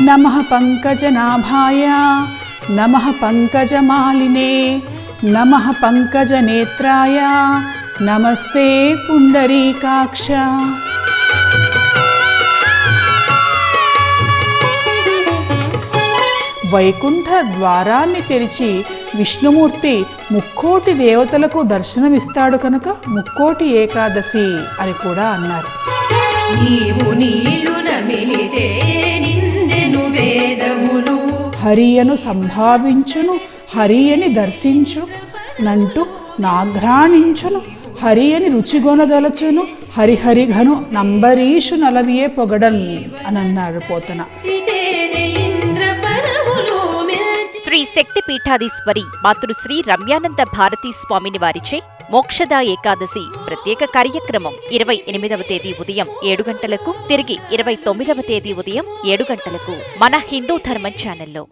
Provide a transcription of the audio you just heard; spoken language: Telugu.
నమః పంకజనాభాయ నమః పంకజమాలినే నమః పంకజనేత్రాయ నమస్తే పుండరీకాక్ష. వైకుంఠ ద్వారాన్ని తెరిచి విష్ణుమూర్తి ముక్కోటి దేవతలకు దర్శనమిస్తాడు కనుక ముక్కోటి ఏకాదశి అని కూడా అన్నారు. హరియను సంభావించును హరియని దర్శించు నంటూ నాఘ్రాణించును హరియని రుచిగొనదలచును హరిహరిఘను నంబరీషు నలవియే పొగడన్ అని అన్నారు పోతన. శ్రీ శక్తి పీఠాధీశ్వరి మాతృశ్రీ రమ్యానంద భారతీ స్వామిని వారిచే మోక్షద ఏకాదశి ప్రత్యేక కార్యక్రమం ఇరవై ఎనిమిదవ తేదీ ఉదయం ఏడు గంటలకు తిరిగి ఇరవై తొమ్మిదవ తేదీ ఉదయం ఏడు గంటలకు మన హిందూ ధర్మం ఛానల్లో.